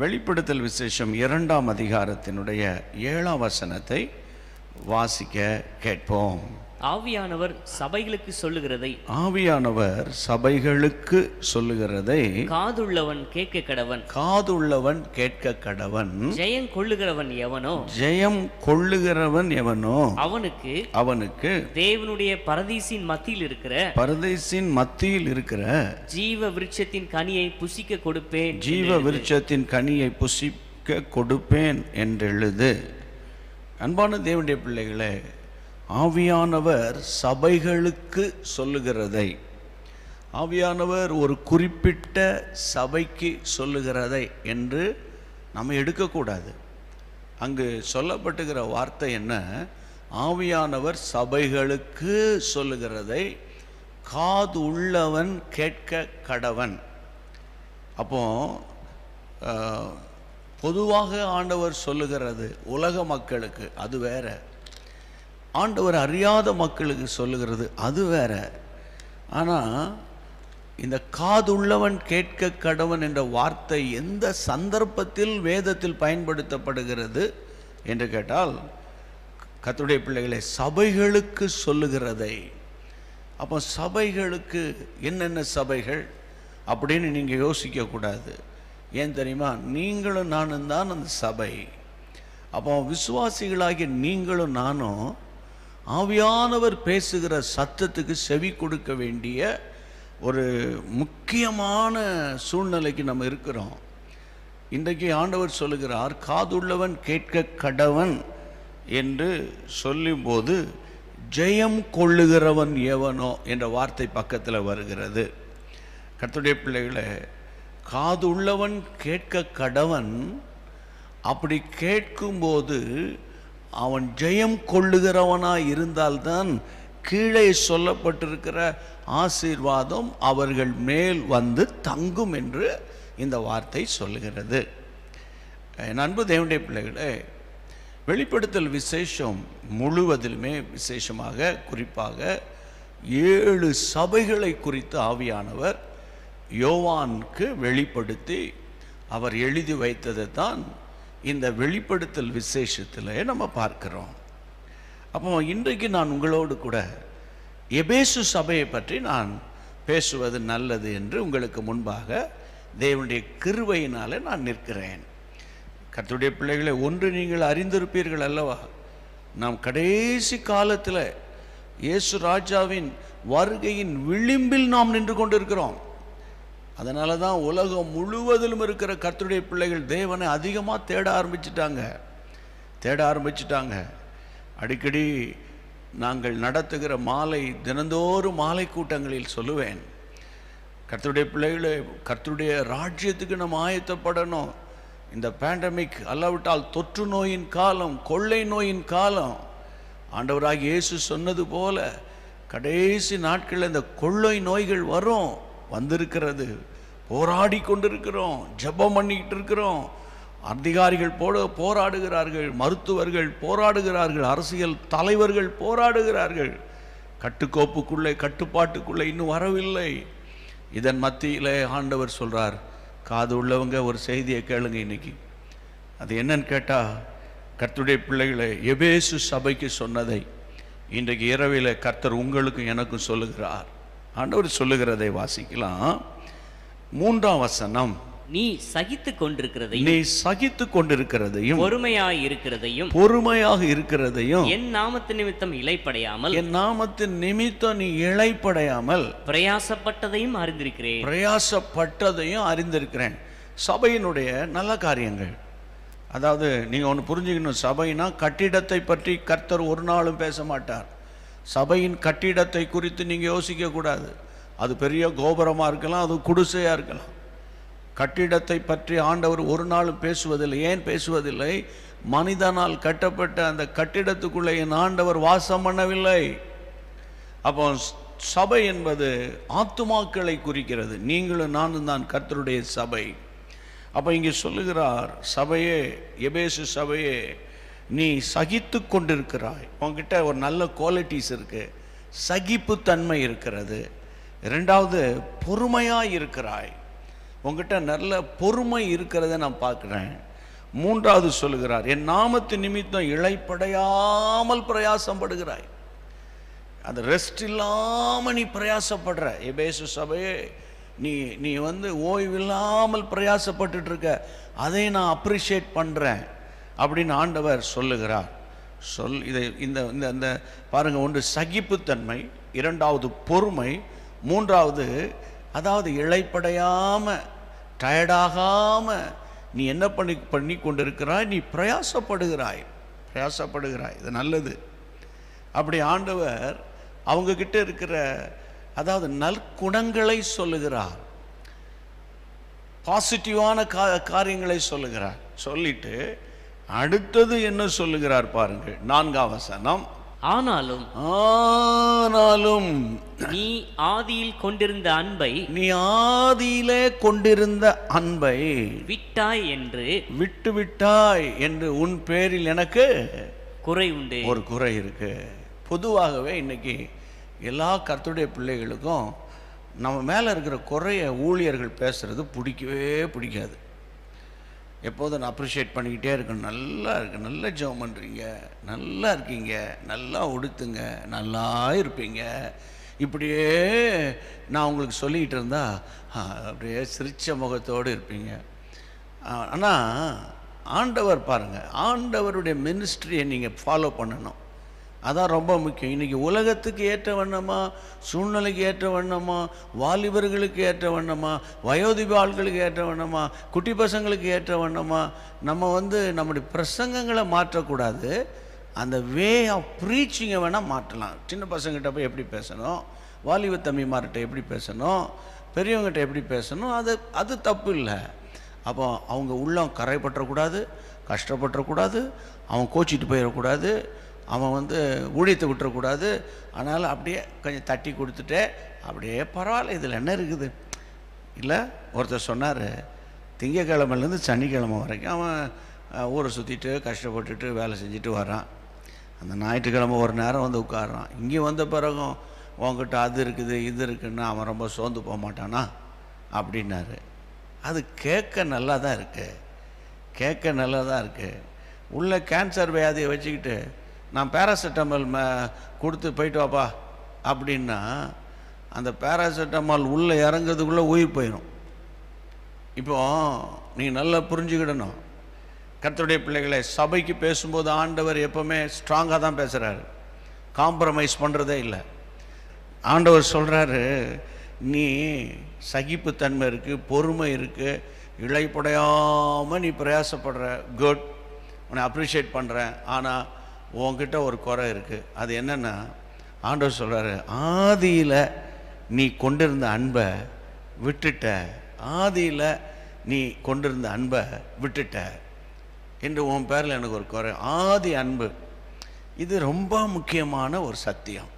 வெளிப்படுத்தல் விசேஷம் இரண்டாம் அதிகாரத்தினுடைய ஏழாம் வசனத்தை வாசிக்க கேட்போம். ஆவியானவர் சபைகளுக்கு சொல்லுகிறதை. ஆவியானவர் சபைகளுக்கு சொல்லுகிறதை. காதுள்ளவன் கேட்க கடவன். காதுள்ளவன் கேட்க கடவன். ஜெயம் கொள்ளுகிறவன் எவனோ? ஜெயம் கொள்ளுகிறவன் எவனோ? அவனுக்கு அவனுக்கு தேவனுடைய பரதீசின் மத்தியில் இருக்கிற பரதேசின் மத்தியில் இருக்கிற ஜீவ விருட்சத்தின் கனியை புசிக்க கொடுப்பேன் ஜீவ விருட்சத்தின் கனியை புசிக்க கொடுப்பேன் என்றெழுது அன்பான தேவனுடைய பிள்ளைகளே ஆவியானவர் சபைகளுக்கு சொல்லுகிறதை. ஆவியானவர் ஒரு குறிப்பிட்ட சபைக்கு சொல்லுகிறதை என்று நம்ம எடுக்கக்கூடாது. அங்கு சொல்லப்பட்டுகிற வார்த்தை என்ன? ஆவியானவர் சபைகளுக்கு சொல்லுகிறதை காது உள்ளவன் கேட்க கடவன். அப்போ பொதுவாக ஆண்டவர் சொல்லுகிறது உலக மக்களுக்கு அது வேற. ஆண்டவர் அறியாத மக்களுக்கு சொல்லுகிறது அது வேற. ஆனால் இந்த காதுள்ளவன் கேட்க கடவன் என்ற வார்த்தை எந்த சந்தர்ப்பத்தில் வேதத்தில் பயன்படுத்தப்படுகிறது என்று கேட்டால் கத்துடைய பிள்ளைகளை சபைகளுக்கு சொல்லுகிறதை. அப்போ சபைகளுக்கு என்னென்ன சபைகள் அப்படின்னு நீங்கள் யோசிக்கக்கூடாது ஏன் தெரியுமா? நீங்களும் நானும் தான் அந்த சபை. அப்போ விசுவாசிகளாகிய நீங்களும் நானும் ஆவியானவர் பேசுகிற சத்தத்துக்கு செவி கொடுக்க வேண்டிய ஒரு முக்கியமான சூழ்நிலைக்கு நம்ம இருக்கிறோம். இன்றைக்கு ஆண்டவர் சொல்லுகிறார் காதுள்ளவன் கேட்க கடவன் என்று சொல்லும்போது ஜெயம் கொள்ளுகிறவன் எவனோ என்ற வார்த்தை பக்கத்தில் வருகிறது. கத்துடைய பிள்ளைகளை காது உள்ளவன் கேட்க கடவன் அப்படி கேட்கும்போது அவன் ஜெயம் கொள்ளுகிறவனாக இருந்தால்தான் கீழே சொல்லப்பட்டிருக்கிற ஆசீர்வாதம் அவர்கள் மேல் வந்து தங்கும் என்று இந்த வார்த்தை சொல்லுகிறது. என் அன்பு தேவனுடைய பிள்ளைகளே வெளிப்படுத்தல் விசேஷம் முழுவதிலுமே விசேஷமாக குறிப்பாக ஏழு சபைகளை குறித்து ஆவியானவர் யோவானுக்கு வெளிப்படுத்தி அவர் எழுதி வைத்தது தான் இந்த வெளிப்படுத்தல் விசேஷத்தில் நம்ம பார்க்கிறோம். அப்போ இன்றைக்கு நான் உங்களோடு கூட எபேசு சபையை பற்றி நான் பேசுவது நல்லது என்று உங்களுக்கு முன்பாக தேவனுடைய கிருவையினாலே நான் நிற்கிறேன். கத்துடைய பிள்ளைகளை ஒன்று நீங்கள் அறிந்திருப்பீர்கள் அல்லவா? நாம் கடைசி காலத்தில் இயேசு ராஜாவின் வருகையின் விளிம்பில் நாம் நின்று கொண்டிருக்கிறோம். அதனால தான் உலகம் முழுவதிலும் இருக்கிற கர்த்தருடைய பிள்ளைகள் தேவனை அதிகமாக தேட ஆரம்பிச்சிட்டாங்க. தேட ஆரம்பிச்சிட்டாங்க. அடிக்கடி நாங்கள் நடத்துகிற மாலை தினந்தோறும் மாலை கூட்டங்களில் சொல்லுவேன். கர்த்தருடைய பிள்ளைகளை கர்த்தருடைய ராஜ்யத்துக்கு நம்ம ஆயத்தப்படணும். இந்த பேண்டமிக் அல்லாவிட்டால் தொற்று நோயின் காலம் கொள்ளை நோயின் காலம். ஆண்டவராக இயேசு சொன்னது போல கடைசி நாட்களில் இந்த கொள்ளை நோய்கள் வரும். வந்திருக்கிறது. போராடி கொண்டிருக்கிறோம். ஜெபம் பண்ணிக்கிட்டு இருக்கிறோம். அதிகாரிகள் போட போராடுகிறார்கள். மருத்துவர்கள் போராடுகிறார்கள். அரசியல் தலைவர்கள் போராடுகிறார்கள். கட்டுக்கோப்புக்குள்ளே கட்டுப்பாட்டுக்குள்ளே இன்னும் வரவில்லை. இதன் மத்தியிலே ஆண்டவர் சொல்கிறார் காது உள்ளவங்க ஒரு செய்தியை கேளுங்க இன்னைக்கு. அது என்னன்னு கேட்டால் கர்த்துடைய பிள்ளைகளை எபேசு சபைக்கு சொன்னதை இன்றைக்கு இரவில் கர்த்தர் உங்களுக்கும் எனக்கும் சொல்லுகிறார். ஆண்டவர் சொல்லுகிறதை வாசிக்கலாம். மூன்றாம் வசனம். நீ சகித்து கொண்டிருக்கிறதையும் நீ சகித்து கொண்டிருக்கிறதையும் பொறுமையாய் இருக்கிறதையும் பொறுமையாக இருக்கிறதையும் என் நாமத்து நிமித்தம் இலைப்படையாமல் என் நாமத்தின் நிமித்தம் நீ இழைப்படையாமல் பிரயாசப்பட்டதையும் அறிந்திருக்கிறேன். பிரயாசப்பட்டதையும் அறிந்திருக்கிறேன். சபையினுடைய நல்ல காரியங்கள். அதாவது நீங்கள் ஒன்று புரிஞ்சுக்கணும். சபைனா கட்டிடத்தை பற்றி கர்த்தர் ஒரு நாளும் பேச மாட்டார். சபையின் கட்டிடத்தை குறித்து நீங்கள் யோசிக்கக்கூடாது அது பெரிய கோபுரமாக இருக்கலாம் அது குடிசையாக இருக்கலாம். கட்டிடத்தை பற்றி ஆண்டவர் ஒரு நாளும் பேசுவதில்லை ஏன் பேசுவதில்லை? மனிதனால் கட்டப்பட்ட அந்த கட்டிடத்துக்குள்ளே என் ஆண்டவர் வாசம் பண்ணவில்லை. அப்போ சபை என்பது ஆத்துமாக்களை குறிக்கிறது. நீங்களும் நானும் தான் கர்த்தருடைய சபை. அப்போ இங்கே சொல்லுகிறார் சபையே எபேசு சபையே நீ சகித்து கொண்டிருக்கிறாய். உங்ககிட்ட ஒரு நல்ல குவாலிட்டிஸ் இருக்கு. சகிப்புத்தன்மை இருக்கிறது. ரெண்டாவது பொறுமையாக இருக்கிறாய். உங்ககிட்ட நல்ல பொறுமை இருக்கிறத நான் பார்க்குறேன். மூன்றாவது சொல்லுகிறார் என் நாமத்து நிமித்தம் இழைப்படையாமல் பிரயாசப்படுகிறாய். அந்த ரெஸ்ட் இல்லாமல் நீ பிரயாசப்படுற. எபேசு சபையே நீ நீ வந்து ஓய்வில்லாமல் பிரயாசப்பட்டுட்ருக்க அதை நான் அப்ரிஷியேட் பண்ணுறேன் அப்படின்னு ஆண்டவர் சொல்லுகிறார். சொல் இதை இந்த இந்த இந்த பாருங்க ஒன்று சகிப்புத்தன்மை இரண்டாவது பொறுமை மூன்றாவது அதாவது இழைப்படையாமல் டயர்டாகாமல் நீ என்ன பண்ணி பண்ணி கொண்டிருக்கிறாய் நீ பிரயாசப்படுகிறாய் பிரயாசப்படுகிறாய் இது நல்லது. அப்படி ஆண்டவர் அவங்க கிட்ட இருக்கிற அதாவது நற்குணங்களை சொல்லுகிறார். பாசிட்டிவான கா காரியங்களை சொல்லுகிறார். சொல்லிட்டு அடுத்தது என்ன சொல்லுகிறார் பாருங்கள் நான்காம் வசனம். ஆனாலும் ஆனாலும் நீ ஆதியில் கொண்டிருந்த அன்பை நீ ஆதியிலே கொண்டிருந்த அன்பை விட்டாய் என்று விட்டு விட்டாய் என்று உன் பேரில் எனக்கு குறை உண்டு. ஒரு குறை இருக்கு. பொதுவாகவே இன்னைக்கு எல்லா கர்த்தருடைய பிள்ளைகளுக்கும் நம்ம மேலே இருக்கிற குறைய ஊழியர்கள் பேசுறது பிடிக்கவே பிடிக்காது. எப்போதும் நான் அப்ரிஷியேட் பண்ணிக்கிட்டே இருக்கணும். நல்லா இருக்கு. நல்ல ஜெபம் பண்ணுறீங்க நல்லா இருக்கீங்க. நல்லா உடுத்துங்க. நல்லா இருப்பீங்க. இப்படியே நான் உங்களுக்கு சொல்லிக்கிட்டு இருந்தா அப்படியே சிரித்த முகத்தோடு இருப்பீங்க. ஆனால் ஆண்டவர் பாருங்கள் ஆண்டவருடைய மினிஸ்ட்ரியை நீங்கள் ஃபாலோ பண்ணணும். அதான் ரொம்ப முக்கியம். இன்றைக்கி உலகத்துக்கு ஏற்ற வண்ணமா சூழ்நிலைக்கு ஏற்ற வண்ணமா வாலிபர்களுக்கு ஏற்ற வண்ணமா வயோதிப ஆட்களுக்கு ஏற்ற வண்ணமா குட்டி பசங்களுக்கு ஏற்ற வண்ணமா நம்ம வந்து நம்முடைய பிரசங்கங்களை மாற்றக்கூடாது. அந்த வே ஆஃப் ப்ரீச்சிங்கை வேணால் மாற்றலாம். சின்ன பசங்கிட்ட போய் எப்படி பேசணும்? வாலிப தம்பிமார்கிட்ட எப்படி பேசணும்? பெரியவங்ககிட்ட எப்படி பேசணும்? அது அது தப்பு இல்லை. அப்போ அவங்க உள்ளம் கரைப்பற்றக்கூடாது கஷ்டப்பட்டுறக்கூடாது அவன் கோச்சிட்டு போயிடக்கூடாது அவன் வந்து ஊழியத்தை விட்டுறக்கூடாது. அதனால் அப்படியே கொஞ்சம் தட்டி கொடுத்துட்டு அப்படியே பரவாயில்ல இதில் என்ன இருக்குது? இல்லை ஒருத்தர் சொன்னார் திங்கக்கிழமைலேருந்து சனிக்கிழமை வரைக்கும் அவன் ஊரை சுற்றிட்டு கஷ்டப்பட்டுட்டு வேலை செஞ்சுட்டு வரான். அந்த ஞாயிற்றுக்கிழமை ஒரு நேரம் வந்து உட்காடுறான் இங்கே வந்த பிறகும் உன்கிட்ட அது இருக்குது இது இருக்குன்னா அவன் ரொம்ப சோர்ந்து போக மாட்டானா? அப்படின்னாரு. அது கேட்க நல்லா தான் இருக்குது கேட்க நல்லா தான் இருக்குது உள்ள கேன்சர் வியாதியை வச்சுக்கிட்டு நான் பேராசிட்டமால் கொடுத்து போயிட்டு வாப்பா. அப்படின்னா அந்த பேராசிட்டமால் உள்ளே இறங்குறதுக்குள்ளே உயிர் போயிடும் இப்போ நீ நல்லா புரிஞ்சுக்கிடணும். கத்தருடைய பிள்ளைகளை சபைக்கு பேசும்போது ஆண்டவர் எப்போவுமே ஸ்ட்ராங்காக தான் பேசுகிறாரு காம்ப்ரமைஸ் பண்ணுறதே இல்லை. ஆண்டவர் சொல்கிறாரு நீ சகிப்புத்தன்மை இருக்குது பொறுமை இருக்குது இழைப்படையாமல் நீ பிரயாசப்படுற. குட் உன்னை அப்ரிஷியேட் பண்ணுறேன் ஆனால் உங்ககிட்ட ஒரு குறை இருக்குது அது என்னென்னா ஆண்டவர் சொல்கிறாரு ஆதியில் நீ கொண்டிருந்த அன்பை விட்டுட்ட. ஆதியில் நீ கொண்டிருந்த அன்பை விட்டுட்ட. என்று உன் பேரில் எனக்கு ஒரு குறை. ஆதி அன்பு. இது ரொம்ப முக்கியமான ஒரு சத்தியம்.